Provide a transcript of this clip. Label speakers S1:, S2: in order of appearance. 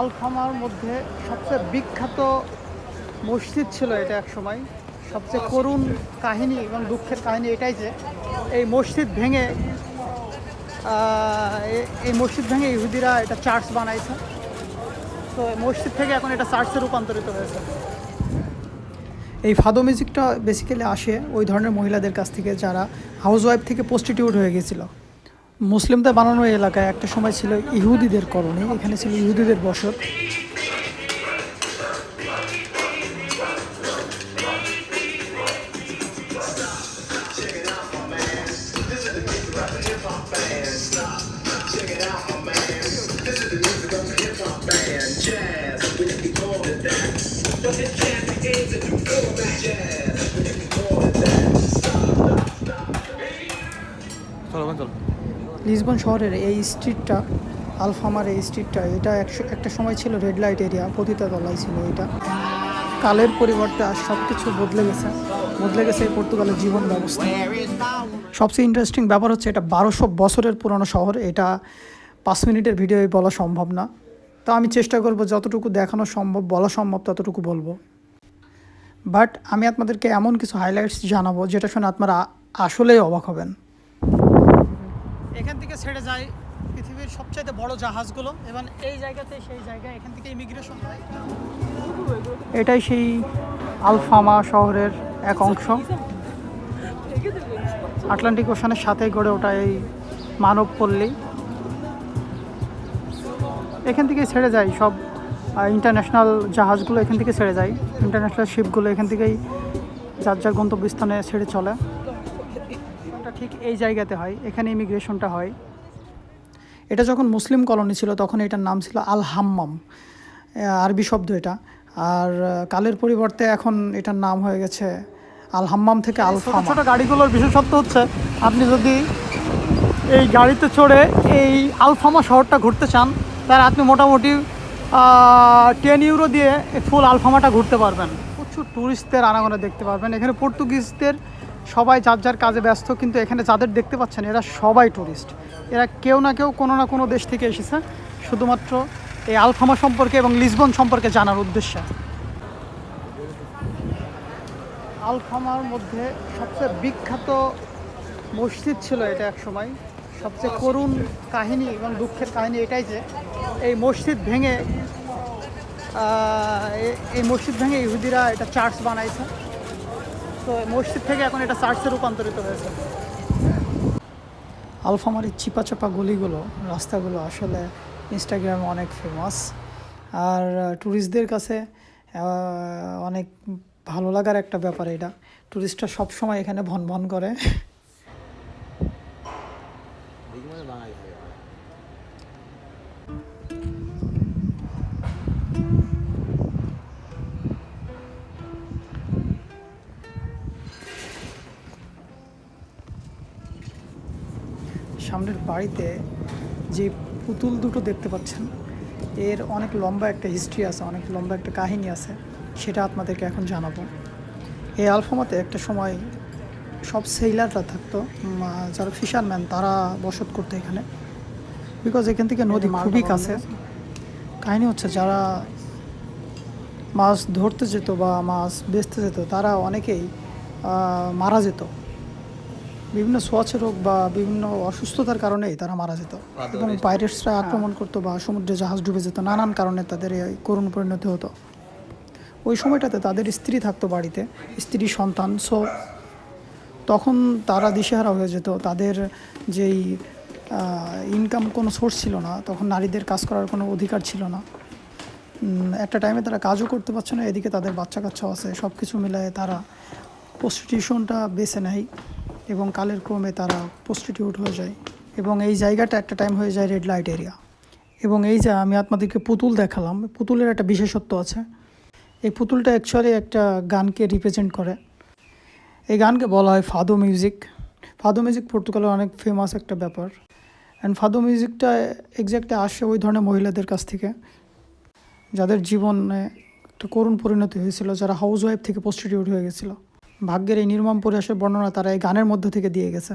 S1: আলফামার মধ্যে সবচেয়ে বিখ্যাত মসজিদ ছিল এটা এক সময়। সবচেয়ে করুণ কাহিনী এবং দুঃখের কাহিনী এটাই যে, এই মসজিদ ভেঙে এই মসজিদ ভেঙে ইহুদিরা এটা চার্চ বানাইছে। তো মসজিদ থেকে এখন এটা চার্চে রূপান্তরিত হয়েছে। এই ফাদো মিউজিকটা বেসিক্যালি আসে ওই ধরনের মহিলাদের কাছ থেকে যারা হাউস ওয়াইফ থেকে প্রস্টিটিউট হয়ে গেছিল। মুসলিমদের বানানো এলাকায় একটা সময় ছিল ইহুদিদের কলোনি এখানে ছিল ইহুদিদের বসত। লিসবন শহরের এই স্ট্রিটটা, আলফামার এই স্ট্রিটটা, এটা একশো, একটা সময় ছিল রেড লাইট এরিয়া পতিতা তলায় ছিল এটা। কালের পরিবর্তে আর সব কিছু বদলে গেছে। বদলে গেছে এই পর্তুগালের জীবন ব্যবস্থা। সবচেয়ে ইন্টারেস্টিং ব্যাপার হচ্ছে এটা বারোশো বছরের পুরনো শহর, এটা পাঁচ মিনিটের ভিডিওয় বলা সম্ভব না। তো আমি চেষ্টা করব যতটুকু দেখানো সম্ভব, বলা সম্ভব ততটুকু বলব। বাট আমি আপনাদেরকে এমন কিছু হাইলাইটস জানাব, যেটা শুনে আপনারা আসলেই অবাক হবেন। এখান থেকে ছেড়ে যায় পৃথিবীর সবচাইতে বড় জাহাজগুলো, এবং এই জায়গাতে সেই জায়গা এখান থেকে ইমিগ্রেশন হয়। এটাই সেই আলফামা শহরের এক অংশ। আটলান্টিক ওশানের সাথে গড়ে ওঠা এই মানব পল্লী এখান থেকে ছেড়ে যায় সব ইন্টারন্যাশনাল জাহাজগুলো এখান থেকে ছেড়ে যায়। ইন্টারন্যাশনাল শিপগুলো এখান থেকেই যার যার গন্তব্যস্থানে ছেড়ে চলে। ঠিক এই জায়গাতে হয় এখানে ইমিগ্রেশনটা হয়। এটা যখন মুসলিম কলোনি ছিল তখন এটার নাম ছিল আল হাম্মাম আরবি শব্দ এটা। আর কালের পরিবর্তে এখন এটার নাম হয়ে গেছে আল হাম্মাম থেকে আল ছোট ছোট গাড়িগুলোর বিশেষত্ব হচ্ছে আপনি যদি এই গাড়িতে চড়ে এই আলফামা শহরটা ঘুরতে চান তাহলে আপনি মোটামুটি টেন ইউরো দিয়ে ফুল আলফামাটা ঘুরতে পারবেন। প্রচুর ট্যুরিস্টদের আনাগোনা দেখতে পারবেন। এখানে পর্তুগিজদের সবাই যার যার কাজে ব্যস্ত, কিন্তু এখানে যাদের দেখতে পাচ্ছেন, এরা সবাই ট্যুরিস্ট এরা কেউ না কেউ কোনো না কোনো দেশ থেকে এসেছে, শুধুমাত্র এই আলফামা সম্পর্কে এবং লিসবন সম্পর্কে জানার উদ্দেশ্যে। আলফামার মধ্যে সবচেয়ে বিখ্যাত মসজিদ ছিল এটা এক সময়। সবচেয়ে করুণ কাহিনী এবং দুঃখের কাহিনী এটাই যে, এই মসজিদ ভেঙে এই মসজিদ ভেঙে ইহুদিরা এটা চার্চ বানাইছে। তো মসজিদ থেকে এখন এটা চার্চে রূপান্তরিত হয়েছে। আলফামারির চিপা চাপা গলিগুলো, রাস্তাগুলো আসলে ইনস্টাগ্রামে অনেক ফেমাস আর ট্যুরিস্টদের কাছে অনেক ভালো লাগার একটা ব্যাপার এটা। ট্যুরিস্টরা সবসময় এখানে ভন ভন করে। সামনের বাড়িতে যে পুতুল দুটো দেখতে পাচ্ছেন এর অনেক লম্বা একটা হিস্ট্রি আছে অনেক লম্বা একটা কাহিনী আছে সেটা আপনাদেরকে এখন জানাব। এই আলফামাতে একটা সময় সব সেইলাররা থাকতো যারা ফিশারম্যান তারা বসত করতো এখানে। বিকজ এখান থেকে নদী খুবই কাছে। কাহিনী হচ্ছে যারা মাছ ধরতে যেত বা মাছ বেচতে যেত তারা অনেকেই মারা যেত। বিভিন্ন সোয়াচে রোগ বা বিভিন্ন অসুস্থতার কারণেই তারা মারা যেত। এবং পাইরেটসরা আক্রমণ করতো বা সমুদ্রে জাহাজ ডুবে যেত নানান কারণে তাদের এই করুণ পরিণতি হতো। ওই সময়টাতে তাদের স্ত্রী থাকতো বাড়িতে স্ত্রী সন্তান সো তখন তারা দিশেহারা হয়ে যেত। তাদের যেই ইনকাম কোনো সোর্স ছিল না তখন নারীদের কাজ করার কোনো অধিকার ছিল না। একটা টাইমে তারা কাজও করতে পারছে না এদিকে তাদের বাচ্চা কাচ্চা আছে সব কিছু মিলায়ে তারা প্রস্টিটিউশনটা বেছে নেয়। এবং কালের ক্রমে তারা প্রস্টিটিউট হয়ে যায় এবং এই জায়গাটা একটা টাইম হয়ে যায় রেড লাইট এরিয়া এবং এই যে আমি আপনাদেরকে পুতুল দেখালাম, পুতুলের একটা বিশেষত্ব আছে। এই পুতুলটা অ্যাকচুয়ালি একটা গানকে রিপ্রেজেন্ট করে। এই গানকে বলা হয় ফাদো মিউজিক ফাদো মিউজিক পর্তুগালের অনেক ফেমাস একটা ব্যাপার। অ্যান্ড ফাদো মিউজিকটা এক্স্যাক্টলি আসে ওই ধরনের মহিলাদের কাছ থেকে, যাদের জীবনে একটা করুণ পরিণতি হয়েছিল, যারা হাউস ওয়াইফ থেকে প্রস্টিটিউট হয়ে গেছিল। ভাগ্যের এই নির্মম পরিহাসের বর্ণনা তারা এই গানের মধ্য থেকে দিয়ে গেছে।